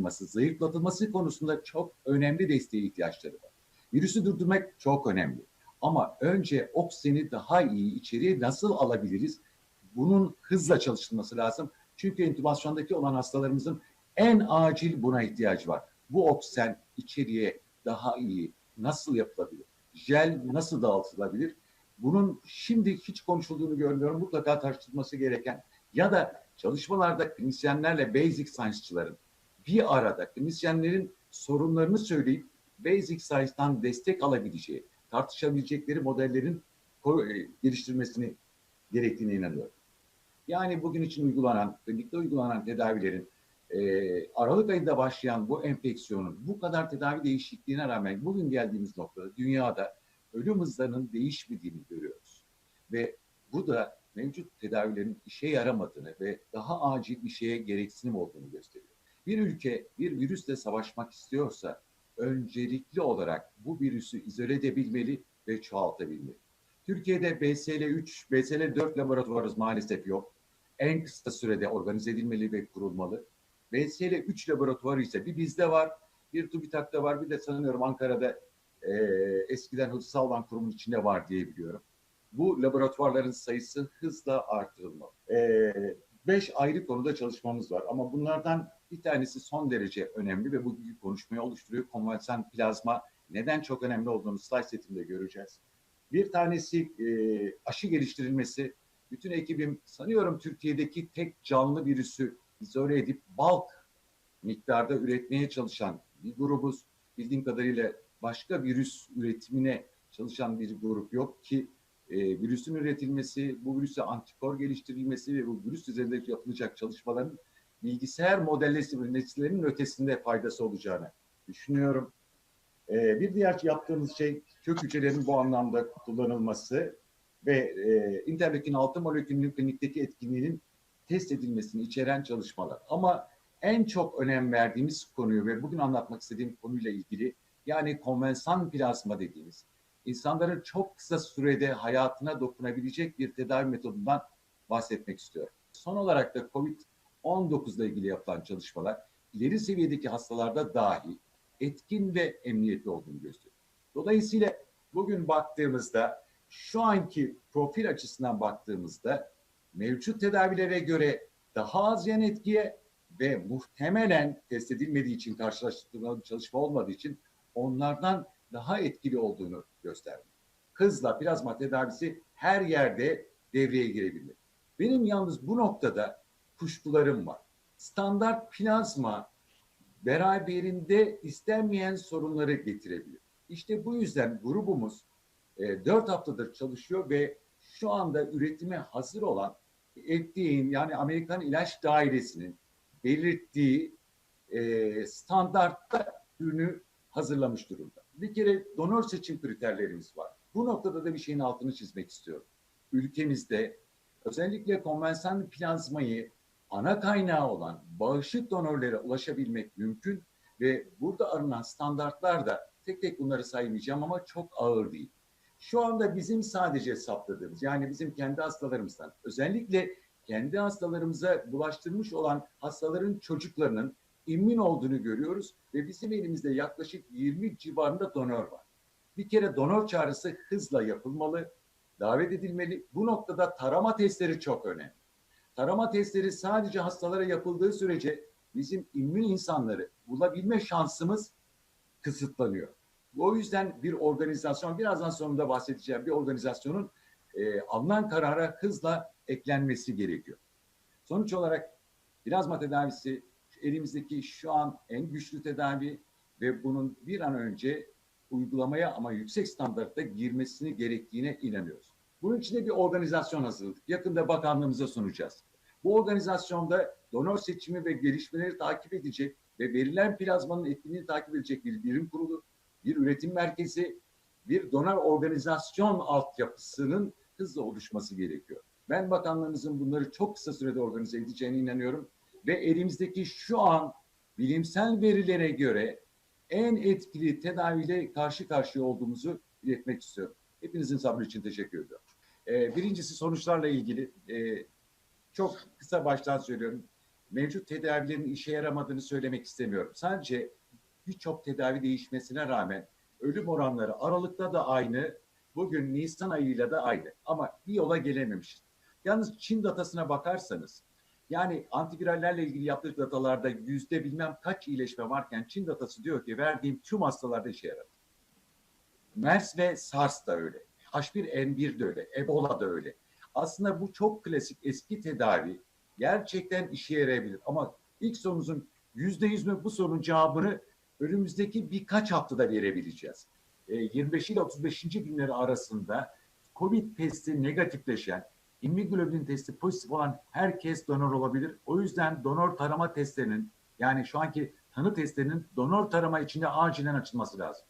durdurulması, zayıflatılması konusunda çok önemli desteğe ihtiyaçları var. Virüsü durdurmak çok önemli. Ama önce oksijeni daha iyi içeriye nasıl alabiliriz? Bunun hızla çalışılması lazım. Çünkü entübasyondaki olan hastalarımızın en acil buna ihtiyacı var. Bu oksijen içeriye daha iyi nasıl yapılabilir? Jel nasıl dağıtılabilir? Bunun şimdi hiç konuşulduğunu görmüyorum. Mutlaka tartışılması gereken ya da çalışmalarda klinisyenlerle basic science'çıların bir arada klinisyenlerin sorunlarını söyleyip basic science'dan destek alabileceği, tartışabilecekleri modellerin e, geliştirmesini gerektiğine inanıyorum. Yani bugün için uygulanan, klinikte uygulanan tedavilerin e, Aralık ayında başlayan bu enfeksiyonun bu kadar tedavi değişikliğine rağmen bugün geldiğimiz noktada dünyada ölüm hızlarının değişmediğini görüyoruz. Ve bu da mevcut tedavilerin işe yaramadığını ve daha acil bir şeye gereksinim olduğunu gösteriyor. Bir ülke bir virüsle savaşmak istiyorsa öncelikli olarak bu virüsü izole edebilmeli ve çoğaltabilmeli. Türkiye'de BSL-3, BSL-4 laboratuvarımız maalesef yok. En kısa sürede organize edilmeli ve kurulmalı. BSL-3 laboratuvarı ise bir bizde var, bir TÜBİTAK'ta var, bir de sanıyorum Ankara'da e, eskiden Hızlı Sağlam Kurumu'nun içinde var diye biliyorum. Bu laboratuvarların sayısı hızla artırılmalı. E, beş ayrı konuda çalışmamız var ama bunlardan bir tanesi son derece önemli ve bugünkü konuşmayı oluşturuyor. Konvansiyon plazma neden çok önemli olduğunu slide setimde göreceğiz. Bir tanesi e, aşı geliştirilmesi. Bütün ekibim sanıyorum Türkiye'deki tek canlı virüsü izole edip bulk miktarda üretmeye çalışan bir grubuz. Bildiğim kadarıyla başka virüs üretimine çalışan bir grup yok ki e, virüsün üretilmesi, bu virüse antikor geliştirilmesi ve bu virüs üzerinde yapılacak çalışmaların bilgisayar modellemelerinin ötesinde faydası olacağını düşünüyorum. E, bir diğer yaptığımız şey kök hücrelerin bu anlamda kullanılması ve e, interleukin 6 molekülünün klinikteki etkinliğinin test edilmesini içeren çalışmalar. Ama en çok önem verdiğimiz konuyu ve bugün anlatmak istediğim konuyla ilgili yani konvensan plazma dediğimiz insanların çok kısa sürede hayatına dokunabilecek bir tedavi metodundan bahsetmek istiyorum. Son olarak da COVID-19 ile ilgili yapılan çalışmalar ileri seviyedeki hastalarda dahi etkin ve emniyetli olduğunu gösteriyor. Dolayısıyla bugün baktığımızda şu anki profil açısından baktığımızda mevcut tedavilere göre daha az yan etkiye ve muhtemelen test edilmediği için karşılaştırılan çalışma olmadığı için onlardan daha etkili olduğunu gösterdi. Hızla plazma tedavisi her yerde devreye girebilir. Benim yalnız bu noktada kuşkularım var. Standart plazma beraberinde istenmeyen sorunları getirebilir. İşte bu yüzden grubumuz e, 4 haftadır çalışıyor ve şu anda üretime hazır olan FDA'nin yani Amerikan İlaç Dairesi'nin belirttiği e, standartta ürünü hazırlamış durumda. Bir kere donör seçim kriterlerimiz var. Bu noktada da bir şeyin altını çizmek istiyorum. Ülkemizde özellikle konvensiyon plazmayı ana kaynağı olan bağışık donörlere ulaşabilmek mümkün ve burada arınan standartlar da tek tek bunları saymayacağım ama çok ağır değil. Şu anda bizim sadece saptadığımız yani bizim kendi hastalarımızdan özellikle kendi hastalarımıza bulaştırmış olan hastaların çocuklarının immün olduğunu görüyoruz ve bizim elimizde yaklaşık 20 civarında donör var. Bir kere donör çağrısı hızla yapılmalı, davet edilmeli. Bu noktada tarama testleri çok önemli. Tarama testleri sadece hastalara yapıldığı sürece bizim immün insanları bulabilme şansımız kısıtlanıyor. O yüzden bir organizasyon, birazdan sonunda bahsedeceğim bir organizasyonun e, alınan karara hızla eklenmesi gerekiyor. Sonuç olarak plazma tedavisi elimizdeki şu an en güçlü tedavi ve bunun bir an önce uygulamaya ama yüksek standartta girmesini gerektiğine inanıyoruz. Bunun için de bir organizasyon hazırladık. Yakında bakanlığımıza sunacağız. Bu organizasyonda donör seçimi ve gelişmeleri takip edecek ve verilen plazmanın etkinliğini takip edecek bir birim kurulu, bir üretim merkezi, bir donör organizasyon altyapısının hızla oluşması gerekiyor. Ben bakanlığımızın bunları çok kısa sürede organize edeceğine inanıyorum ve elimizdeki şu an bilimsel verilere göre en etkili tedaviyle karşı karşıya olduğumuzu iletmek istiyorum. Hepinizin sabrı için teşekkür ediyorum. Ee, birincisi sonuçlarla ilgili e, çok kısa baştan söylüyorum. mevcut tedavilerin işe yaramadığını söylemek istemiyorum. Sadece birçok tedavi değişmesine rağmen ölüm oranları Aralık'ta da aynı, bugün Nisan ayıyla da aynı. Ama bir yola gelememişiz. Yalnız Çin datasına bakarsanız, yani antivirallerle ilgili yaptığı datalarda yüzde bilmem kaç iyileşme varken Çin datası diyor ki verdiğim tüm hastalarda işe yaradı. MERS ve SARS da öyle. H1N1 de öyle. Ebola da öyle. Aslında bu çok klasik eski tedavi gerçekten işe yarayabilir. Ama ilk sorunuzun yüzde yüz mü bu sorunun cevabını önümüzdeki birkaç haftada verebileceğiz. E, 25 ile 35. günleri arasında COVID testi negatifleşen, immunoglobulin testi pozitif olan herkes donör olabilir. O yüzden donör tarama testlerinin yani şu anki tanı testlerinin donör tarama içinde acilen açılması lazım.